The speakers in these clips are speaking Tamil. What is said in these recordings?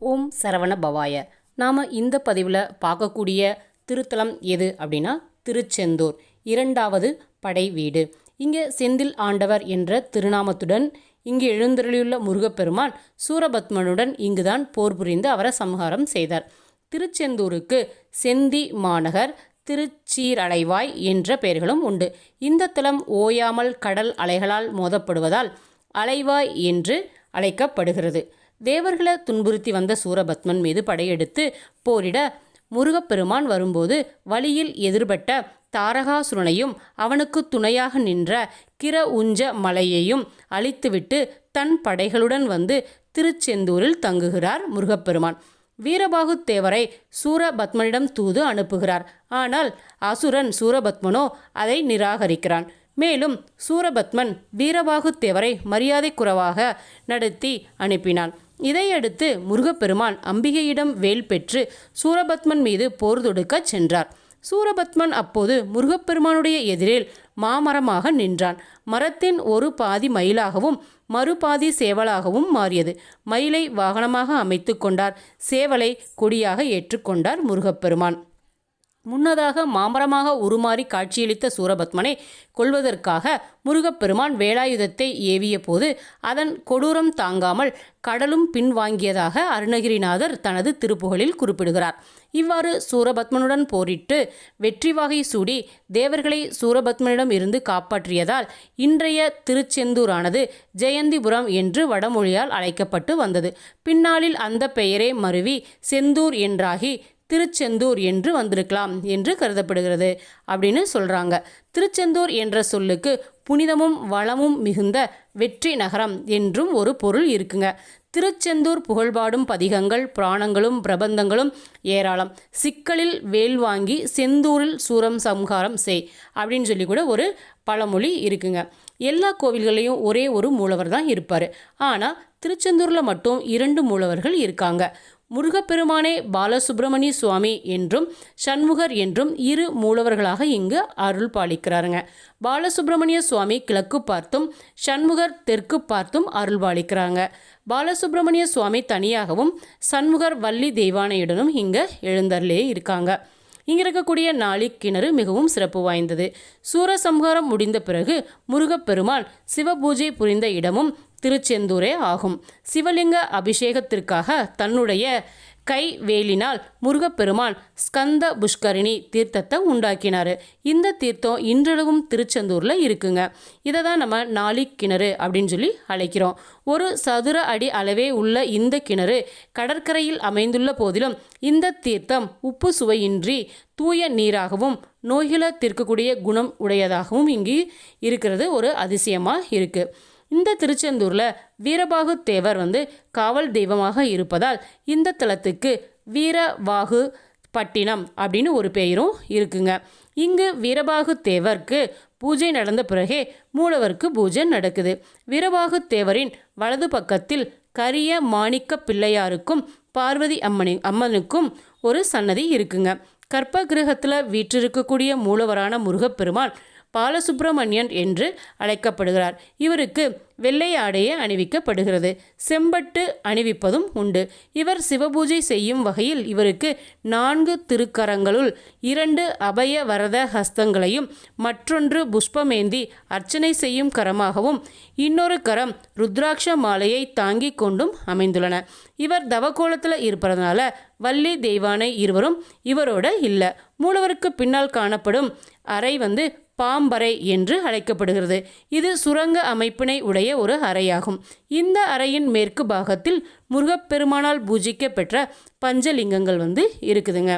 ஓம் சரவண பவாய. நாம் இந்த பதிவில் பார்க்கக்கூடிய திருத்தலம் எது அப்படின்னா திருச்செந்தூர் இரண்டாவது படை வீடு. இங்கே செந்தில் ஆண்டவர் என்ற திருநாமத்துடன் இங்கு எழுந்தருளியுள்ள முருகப்பெருமான் சூரபத்மனுடன் இங்குதான் போர் புரிந்து அவரை சம்ஹாரம் செய்தார். திருச்செந்தூருக்கு செந்தி மாநகர் திருச்சீரலைவாய் என்ற பெயர்களும் உண்டு. இந்த தலம் ஓயாமல் கடல் அலைகளால் மோதப்படுவதால் அலைவாய் என்று அழைக்கப்படுகிறது. தேவர்களை துன்புறுத்தி வந்த சூரபத்மன் மீது படையெடுத்து போரிட முருகப்பெருமான் வரும்போது வழியில் எதிர்பட்ட தாரகாசுரனையும் அவனுக்கு துணையாக நின்ற கிர உஞ்ச மலையையும் அழித்துவிட்டு தன் படைகளுடன் வந்து திருச்செந்தூரில் தங்குகிறார் முருகப்பெருமான். வீரபாகு தேவரை சூரபத்மனிடம் தூது அனுப்புகிறார். ஆனால் அசுரன் சூரபத்மனோ அதை நிராகரிக்கிறான். மேலும் சூரபத்மன் வீரபாகு தேவரை மரியாதை நடத்தி அனுப்பினான். இதையடுத்து முருகப்பெருமான் அம்பிகையிடம் வேல் பெற்று சூரபத்மன் மீது போர் தொடுக்கச் சென்றார். சூரபத்மன் அப்போது முருகப்பெருமானுடைய எதிரில் மாமரமாக நின்றான். மரத்தின் ஒரு பாதி மயிலாகவும் மறுபாதி சேவலாகவும் மாறியது. மயிலை வாகனமாக அமைத்து கொண்டார். சேவலை கொடியாக ஏற்றுக்கொண்டார் முருகப்பெருமான். முன்னதாக மாமரமாக உருமாறி காட்சியளித்த சூரபத்மனை கொல்வதற்காக முருகப்பெருமான் வேலாயுதத்தை ஏவிய போது அதன் கொடூரம் தாங்காமல் கடலும் பின்வாங்கியதாக அருணகிரிநாதர் தனது திருப்புகழில் குறிப்பிடுகிறார். இவ்வாறு சூரபத்மனுடன் போரிட்டு வெற்றி வாகை சூடி தேவர்களை சூரபத்மனிடம் இருந்து காப்பாற்றியதால் இன்றைய திருச்செந்தூரானது ஜெயந்திபுரம் என்று வடமொழியால் அழைக்கப்பட்டு வந்தது. பின்னாளில் அந்த பெயரே மருவி செந்தூர் என்றாகி திருச்செந்தூர் என்று வந்திருக்கலாம் என்று கருதப்படுகிறது அப்படின்னு சொல்கிறாங்க திருச்செந்தூர் என்ற சொல்லுக்கு புனிதமும் வளமும் மிகுந்த வெற்றி நகரம் என்றும் ஒரு பொருள் இருக்குங்க. திருச்செந்தூர் புகழ்பாடும் பதிகங்கள் புராணங்களும் பிரபந்தங்களும் ஏராளம். சிக்கலில் வேல் வாங்கி செந்தூரில் சூரம் சம்ஹாரம் செய் அப்படின்னு சொல்லி கூட ஒரு பழமொழி இருக்குங்க. எல்லா கோவில்களையும் ஒரே ஒரு மூலவர் தான் இருப்பார். ஆனால் திருச்செந்தூரில் மட்டும் இரண்டு மூலவர்கள் இருக்காங்க. முருகப்பெருமானே பாலசுப்பிரமணிய சுவாமி என்றும் சண்முகர் என்றும் இரு மூலவர்களாக இங்கு அருள் பாலிக்கிறாருங்க. பாலசுப்பிரமணிய சுவாமி கிழக்கு பார்த்தும் சண்முகர் தெற்கு பார்த்தும் அருள் பாலிக்கிறாங்க. பாலசுப்பிரமணிய சுவாமி தனியாகவும் சண்முகர் வள்ளி தெய்வானையுடனும் இங்கே எழுந்தருளே இருக்காங்க. இங்கே இருக்கக்கூடிய நாளி கிணறு மிகவும் சிறப்பு வாய்ந்தது. சூரசம்ஹாரம் முடிந்த பிறகு முருகப்பெருமான் சிவபூஜை புரிந்த இடமும் திருச்செந்தூரே ஆகும். சிவலிங்க அபிஷேகத்திற்காக தன்னுடைய கை வேலினால் முருகப்பெருமான் ஸ்கந்த புஷ்கரிணி தீர்த்தத்தை உண்டாக்கினார். இந்த தீர்த்தம் இன்றளவும் திருச்செந்தூரில் இருக்குங்க. இதை தான் நம்ம நாளி கிணறு அப்படின்னு சொல்லி அழைக்கிறோம். ஒரு சதுர அடி அளவே உள்ள இந்த கிணறு கடற்கரையில் அமைந்துள்ள போதிலும் இந்த தீர்த்தம் உப்பு சுவையின்றி தூய நீராகவும் நோய்களை தீர்க்கக்கூடிய குணம் உடையதாகவும் இங்கு இருக்கிறது. ஒரு அதிசயமாக இருக்குது இந்த திருச்செந்தூரில் வீரபாகு தேவர் வந்து காவல் தெய்வமாக இருப்பதால் இந்த தலத்துக்கு வீரவாகு பட்டினம் அப்படின்னு ஒரு பெயரும் இருக்குங்க. இங்கு வீரபாகு தேவருக்கு பூஜை நடந்த பிறகே மூலவருக்கு பூஜை நடக்குது. வீரபாகு தேவரின் வலது பக்கத்தில் கரிய மாணிக்க பிள்ளையாருக்கும் பார்வதி அம்மனி அம்மனுக்கும் ஒரு சன்னதி இருக்குங்க. கற்ப கிரகத்தில் வீற்றிருக்கக்கூடிய மூலவரான முருகப்பெருமான் பாலசுப்பிரமணியன் என்று அழைக்கப்படுகிறார். இவருக்கு வெள்ளை ஆடையே அணிவிக்கப்படுகிறது. செம்பட்டு அணிவிப்பதும் உண்டு. இவர் சிவபூஜை செய்யும் வகையில் இவருக்கு நான்கு திருக்கரங்களுள் இரண்டு அபய வரத ஹஸ்தங்களையும் மற்றொன்று புஷ்பமேந்தி அர்ச்சனை செய்யும் கரமாகவும் இன்னொரு கரம் ருத்ராட்ச மாலையை தாங்கிக் கொண்டும் அமைந்துள்ளன. இவர் தவக்கோலத்தில் இருப்பதனால வள்ளி தெய்வானை இருவரும் இவரோட இல்லை. மூலவருக்கு பின்னால் காணப்படும் அறை வந்து பாம்பறை என்று அழைக்கப்படுகிறது. இது சுரங்க அமைப்பினை உடைய ஒரு அறையாகும். இந்த அறையின் மேற்கு பாகத்தில் முருகப்பெருமானால் பூஜிக்க பெற்ற பஞ்சலிங்கங்கள் வந்து இருக்குதுங்க.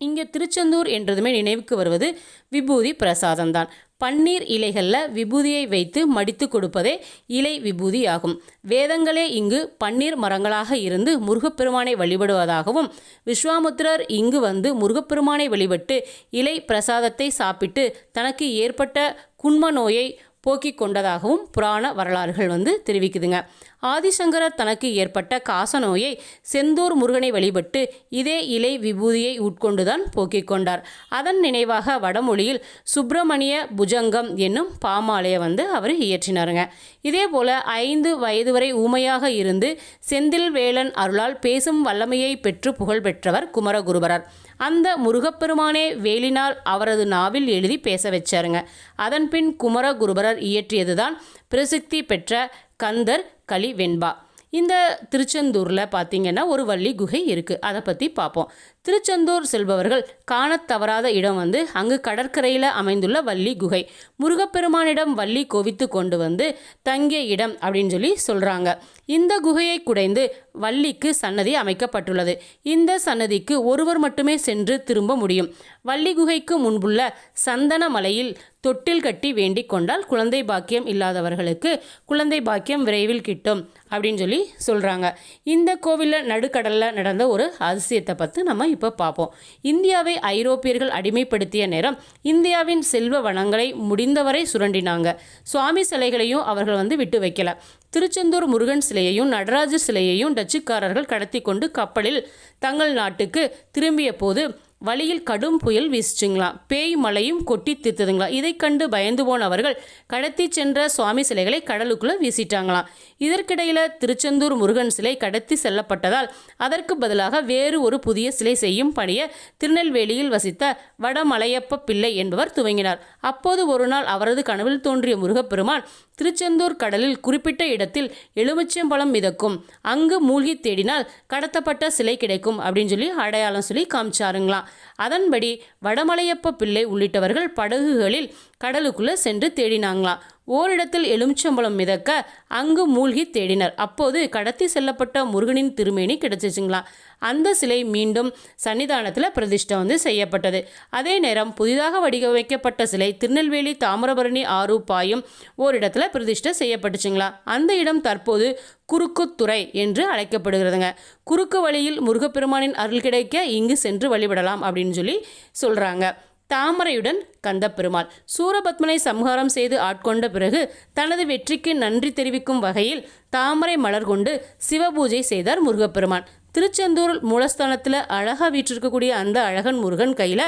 இங்கே திருச்செந்தூர் என்றதுமே நினைவுக்கு வருவது விபூதி பிரசாதம் தான் பன்னீர் இலைகளில் விபூதியை வைத்து மடித்து கொடுப்பதே இலை விபூதி ஆகும். வேதங்களே இங்கு பன்னீர் மரங்களாக இருந்து முருகப்பெருமானை வழிபடுவதாகவும் விஸ்வாமுத்திரர் இங்கு வந்து முருகப்பெருமானை வழிபட்டு இலை பிரசாதத்தை சாப்பிட்டு தனக்கு ஏற்பட்ட குண்ம நோயை போக்கிக் கொண்டதாகவும் புராண வரலாறுகள் வந்து தெரிவிக்குதுங்க. ஆதிசங்கரர் தனக்கு ஏற்பட்ட காசநோயை செந்தூர் முருகனை வழிபட்டு இதே இலை விபூதியை உட்கொண்டுதான் போக்கிக் கொண்டார். அதன் நினைவாக வடமொழியில் சுப்பிரமணிய புஜங்கம் என்னும் பாமாலையை வந்து அவர் இயற்றினாருங்க. இதே போல ஐந்து வயது வரை ஊமையாக இருந்து செந்தில் வேலன் அருளால் பேசும் வல்லமையை பெற்று புகழ் பெற்றவர் குமரகுருபரர். அந்த முருகப்பெருமானே வேலினால் அவரது நாவில் எழுதி பேச வச்சாருங்க. அதன்பின் குமரகுருபரர் இயற்றியதுதான் பிரசித்தி பெற்ற கந்தர் களி வெண்பா இந்த திருச்செந்தூரில் பார்த்தீங்கன்னா ஒரு வள்ளி குகை இருக்குது அதை பற்றி பார்ப்போம் திருச்செந்தூர் செல்பவர்கள் காணத் தவறாத இடம் வந்து அங்கு கடற்கரையில் அமைந்துள்ள வள்ளி குகை. முருகப்பெருமானிடம் வள்ளி கோவித்து கொண்டு வந்து தங்கிய இடம் அப்படின்னு சொல்லி சொல்கிறாங்க இந்த குகையை குடைந்து வள்ளிக்கு சன்னதி அமைக்கப்பட்டுள்ளது. இந்த சன்னதிக்கு ஒருவர் மட்டுமே சென்று திரும்ப முடியும். வள்ளி குகைக்கு முன்புள்ள சந்தன மலையில் தொட்டில் கட்டி வேண்டிக் கொண்டால் குழந்தை பாக்கியம் இல்லாதவர்களுக்கு குழந்தை பாக்கியம் விரைவில் கிட்டும் அப்படின்னு சொல்லி சொல்கிறாங்க இந்த கோவிலில் நடுக்கடலில் நடந்த ஒரு அதிசயத்தை பற்றி நம்ம இப்போ பார்ப்போம் இந்தியாவை ஐரோப்பியர்கள் அடிமைப்படுத்திய நேரம் இந்தியாவின் செல்வ வனங்களை முடிந்தவரை சுரண்டினாங்க. சுவாமி சிலைகளையும் அவர்கள் வந்து விட்டு வைக்கல. திருச்செந்தூர் முருகன் சிலையையும் நடராஜர் சிலையையும் டச்சுக்காரர்கள் கடத்தி கொண்டு கப்பலில் தங்கள் நாட்டுக்கு திரும்பிய போது வழியில் கடும் புயல் வீசிச்சுங்களாம் பேய் மழையும் கொட்டி தீர்த்ததுங்களாம் இதை கண்டு பயந்து போன அவர்கள் கடத்தி சென்ற சுவாமி சிலைகளை கடலுக்குள்ளே வீசிட்டாங்களாம். இதற்கிடையில் திருச்செந்தூர் முருகன் சிலை கடத்தி செல்லப்பட்டதால் அதற்கு பதிலாக வேறு ஒரு புதிய சிலை செய்யும் பணியை திருநெல்வேலியில் வசித்த வடமலையப்ப பிள்ளை என்பவர் துவங்கினார். அப்போது ஒரு நாள் அவரது கனவில் தோன்றிய முருகப்பெருமான் திருச்செந்தூர் கடலில் குறிப்பிட்ட இடத்தில் எலுமிச்சம்பழம் மிதக்கும். அங்கு மூழ்கி தேடினால் கடத்தப்பட்ட சிலை கிடைக்கும் அப்படின்னு சொல்லி அடையாளம் சொல்லி காமிச்சாருங்களாம். அதன்படி வடமலையப்ப பிள்ளை உள்ளிட்டவர்கள் படகுகளில் கடலுக்குள்ளே சென்று தேடினாங்களாம் ஓரிடத்தில் எலுமிச்சம்பழம் மிதக்க அங்கு மூழ்கி தேடினர். அப்போது கடத்தி செல்லப்பட்ட முருகனின் திருமேனி கிடச்சிச்சுங்களாம் அந்த சிலை மீண்டும் சன்னிதானத்தில் பிரதிஷ்டை வந்து செய்யப்பட்டது. அதே நேரம் புதிதாக வடிவமைக்கப்பட்ட சிலை திருநெல்வேலி தாமிரபரணி ஆறு பாயும் ஓரிடத்துல பிரதிஷ்டை செய்யப்பட்டுச்சுங்களா. அந்த இடம் தற்போது குறுக்குத்துறை என்று அழைக்கப்படுகிறதுங்க. குறுக்கு வழியில் முருகப்பெருமானின் அருள் கிடைக்க இங்கு சென்று வழிபடலாம் அப்படின்னு சொல்லி சொல்கிறாங்க தாமரையுடன் கந்தப்பெருமாள். சூரபத்மனை சம்ஹாரம் செய்து ஆட்கொண்ட பிறகு தனது வெற்றிக்கு நன்றி தெரிவிக்கும் வகையில் தாமரை மலர் கொண்டு சிவபூஜை செய்தார் முருகப்பெருமான். திருச்செந்தூர் மூலஸ்தானத்தில் அழகாக வீற்றிருக்கக்கூடிய அந்த அழகன் முருகன் கையில்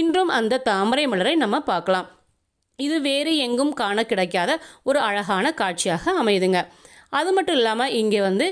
இன்றும் அந்த தாமரை மலரை நம்ம பார்க்கலாம். இது வேறு எங்கும் காண கிடைக்காத ஒரு அழகான காட்சியாக அமையுதுங்க. அது மட்டும் இல்லாமல் இங்கே வந்து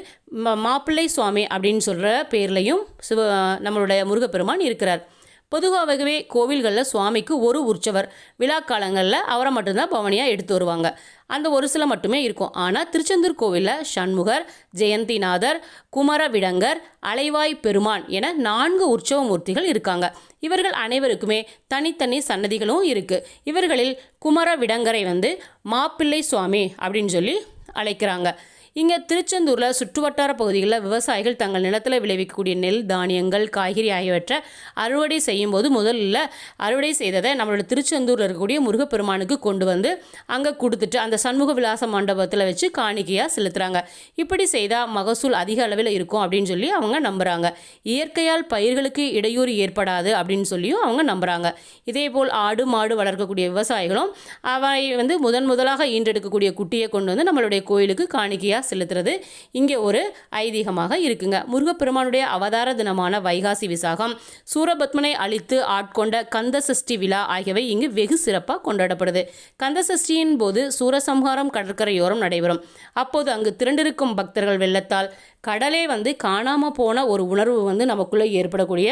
மாப்பிள்ளை சுவாமி அப்படின்னு சொல்கிற பேர்லையும் சிவ நம்மளுடைய முருகப்பெருமான் இருக்கிறார். பொதுவாகவே கோவில்களில் சுவாமிக்கு ஒரு உற்சவர். விழா காலங்களில் அவரை மட்டும்தான் பவனியாக எடுத்து வருவாங்க. அந்த ஒரு சில மட்டுமே இருக்கும். ஆனால் திருச்செந்தூர் கோவிலில் சண்முகர் ஜெயந்திநாதர் குமரவிடங்கர் அலைவாய் பெருமான் என நான்கு உற்சவ மூர்த்திகள் இருக்காங்க. இவர்கள் அனைவருக்குமே தனித்தனி சன்னதிகளும் இருக்குது இவர்களில் குமரவிடங்கரை வந்து மாப்பிள்ளை சுவாமி அப்படின்னு சொல்லி அழைக்கிறாங்க. இங்கே திருச்செந்தூரில் சுற்றுவட்டார பகுதிகளில் விவசாயிகள் தங்கள் நிலத்தில் விளைவிக்கக்கூடிய நெல் தானியங்கள் காய்கறி ஆகியவற்றை அறுவடை செய்யும் போது முதல்ல அறுவடை செய்ததை நம்மளோட திருச்செந்தூரில் இருக்கக்கூடிய முருகப்பெருமானுக்கு கொண்டு வந்து அங்கே கொடுத்துட்டு அந்த சண்முக விலாச மண்டபத்தில் வச்சு காணிக்கையாக செலுத்துகிறாங்க இப்படி செய்தால் மகசூல் அதிக அளவில் இருக்கும் அப்படின்னு சொல்லி அவங்க நம்புகிறாங்க இயற்கையால் பயிர்களுக்கு இடையூறு ஏற்படாது அப்படின்னு சொல்லியும் அவங்க நம்புகிறாங்க இதேபோல் ஆடு மாடு வளர்க்கக்கூடிய விவசாயிகளும் அவை வந்து முதன் முதலாக ஈன்றெடுக்கக்கூடிய குட்டியை கொண்டு வந்து நம்மளுடைய கோயிலுக்கு காணிக்கையாக செலுத்துறது. இங்கே ஒரு ஐதீகமாக இருக்குங்க. முருகப்பெருமானுடைய அவதார தினமான வைகாசி விசாகம். சூரபத்மனை அழித்து ஆட்கொண்ட கந்த சஷ்டி விழா ஆகியவை இங்கு வெகு சிறப்பாக கொண்டாடப்படுது. கந்த சஷ்டியின் போது சூரசம்ஹாரம் கடற்கரையோரம் நடைபெறும். அப்போது அங்கு திரண்டிருக்கும் பக்தர்கள் வெள்ளத்தால் கடலே வந்து காணாமல் போன ஒரு உணர்வு வந்து நமக்குள்ளே ஏற்படக்கூடிய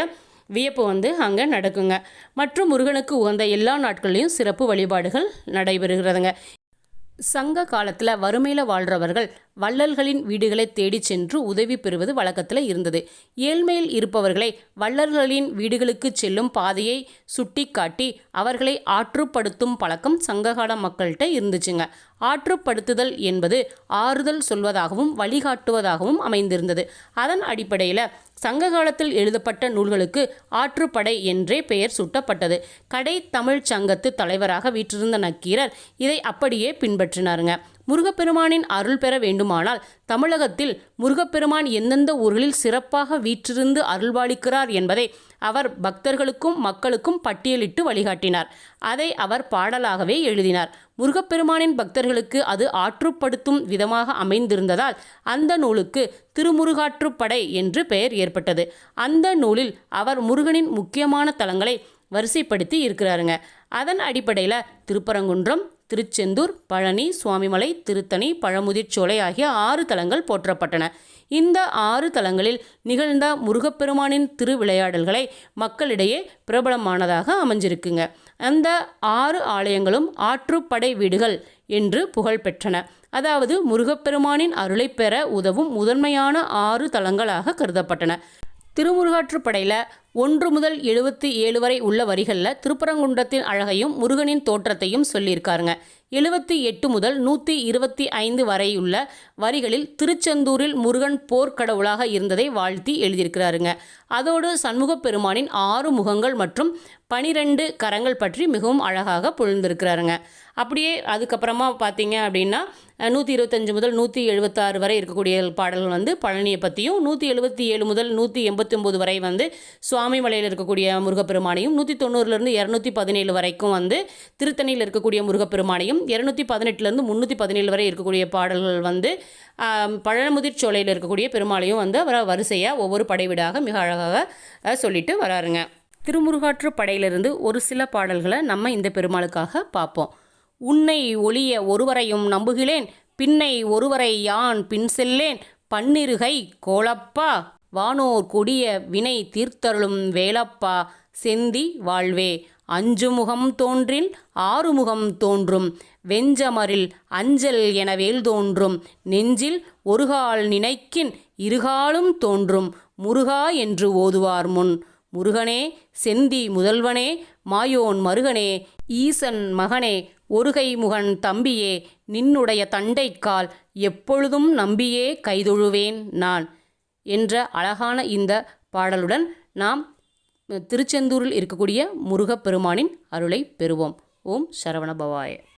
வியப்பு வந்து அங்கே நடக்குங்க. மற்றும் முருகனுக்கு உகந்த எல்லா நாட்கள்லேயும் சிறப்பு வழிபாடுகள் நடைபெறுகிறதுங்க. சங்க காலத்தில் வறுமையில் வாழ்கிறவர்கள் வள்ளல்களின் வீடுகளை தேடிச் சென்று உதவி பெறுவது வழக்கத்தில் இருந்தது. ஏழ்மையில் இருப்பவர்களை வள்ளல்களின் வீடுகளுக்கு செல்லும் பாதையை சுட்டிக்காட்டி அவர்களை ஆற்றுப்படுத்தும் பழக்கம் சங்ககால மக்கள்கிட்ட இருந்துச்சுங்க. ஆற்றுப்படுத்துதல் என்பது ஆறுதல் சொல்வதாகவும் வழிகாட்டுவதாகவும் அமைந்திருந்தது. அதன் அடிப்படையில் சங்க காலத்தில் எழுதப்பட்ட நூல்களுக்கு ஆற்றுப்படை என்றே பெயர் சூட்டப்பட்டது. கடை தமிழ் சங்கத்து தலைவராக வீற்றிருந்த நக்கீரர் இதை அப்படியே பின்பற்றினாருங்க. முருகப்பெருமானின் அருள் பெற வேண்டுமானால் தமிழகத்தில் முருகப்பெருமான் எந்தெந்த ஊர்களில் சிறப்பாக வீற்றிருந்து அருள்பாலிக்கிறார் என்பதை அவர் பக்தர்களுக்கும் மக்களுக்கும் பட்டியலிட்டு வழிகாட்டினார். அதை அவர் பாடலாகவே எழுதினார். முருகப்பெருமானின் பக்தர்களுக்கு அது ஆற்றுப்படுத்தும் விதமாக அமைந்திருந்ததால் அந்த நூலுக்கு திருமுருகாற்றுப்படை என்று பெயர் ஏற்பட்டது. அந்த நூலில் அவர் முருகனின் முக்கியமான தலங்களை வரிசைப்படுத்தி இருக்கிறாருங்க. அதன் அடிப்படையில் திருப்பரங்குன்றம் திருச்செந்தூர் பழனி சுவாமிமலை திருத்தணி பழமுதிர்ச்சோலை ஆகிய ஆறு தலங்கள் போற்றப்பட்டன. இந்த ஆறு தலங்களில் நிகழ்ந்த முருகப்பெருமானின் திருவிளையாடல்களை மக்களிடையே பிரபலமானதாக அமைஞ்சிருக்குங்க. அந்த ஆறு ஆலயங்களும் ஆற்றுப்படை வீடுகள் என்று புகழ் பெற்றன. அதாவது முருகப்பெருமானின் அருளை பெற உதவும் முதன்மையான ஆறு தலங்களாக கருதப்பட்டன. திருமுருகாற்றுப்படையில் ஒன்று முதல் எழுபத்தி ஏழு வரை உள்ள வரிகளில் திருப்பரங்குன்றத்தின் அழகையும் முருகனின் தோற்றத்தையும் சொல்லியிருக்காருங்க. எழுபத்தி எட்டு முதல் நூற்றி இருபத்தி ஐந்து வரையுள்ள வரிகளில் திருச்செந்தூரில் முருகன் போர்க்கடவுளாக இருந்ததை வாழ்த்தி எழுதியிருக்கிறாருங்க. அதோடு சண்முகப்பெருமானின் ஆறு முகங்கள் மற்றும் பனிரெண்டு கரங்கள் பற்றி மிகவும் அழகாக பொழுந்திருக்கிறாருங்க அப்படியே அதுக்கப்புறமா பார்த்தீங்க அப்படின்னா நூற்றி இருபத்தஞ்சு முதல் நூற்றி எழுபத்தாறு வரை இருக்கக்கூடிய பாடல்கள் வந்து பழனியை பற்றியும் நூற்றி எழுபத்தி ஏழு முதல் நூற்றி எண்பத்தி ஒம்பது வரை வந்து சுவாமிமலையில் இருக்கக்கூடிய முருகப்பெருமானையும் நூற்றி தொண்ணூறுலேருந்து இரநூத்தி பதினேழு வரைக்கும் வந்து திருத்தணியில் இருக்கக்கூடிய முருகப்பெருமானையும் இரநூத்தி பதினெட்டுலேருந்து முந்நூற்றி பதினேழு வரை இருக்கக்கூடிய பாடல்கள் வந்து பழமுதிர் சோலையில் இருக்கக்கூடிய பெருமாளையும் வந்து அவர் வரிசையாக ஒவ்வொரு படைவீடாக மிக அழகாக சொல்லிட்டு வராருங்க. திருமுருகாற்று படையிலிருந்து ஒரு சில பாடல்களை நம்ம இந்த பெருமாளுக்காக பார்ப்போம். உன்னை ஒளிய ஒருவரையும் நம்புகிறேன். பின்னை ஒருவரை யான் பின் செல்லேன். பன்னிருகை கோலப்பா. வானோர் கொடிய வினை தீர்த்தருளும் வேலப்பா. செந்தி வாழ்வே. அஞ்சு முகம் தோன்றில் ஆறு முகம் தோன்றும். வெஞ்சமரில் அஞ்சல் என வேல் தோன்றும். நெஞ்சில் ஒருகால் நினைக்கின் இருகாலும் தோன்றும். முருகா என்று ஓதுவார் முன். முருகனே செந்தி முதல்வனே. மாயோன் மருகனே. ஈசன் மகனே. ஒருகை முகன் தம்பியே நின்னுடைய தண்டைக்கால் எப்பொழுதும் நம்பியே கைதொழுவேன் நான் என்ற அழகான இந்த பாடலுடன் நாம் திருச்செந்தூரில் இருக்கக்கூடிய முருகப்பெருமானின் அருளை பெறுவோம். ஓம் சரவணபவாய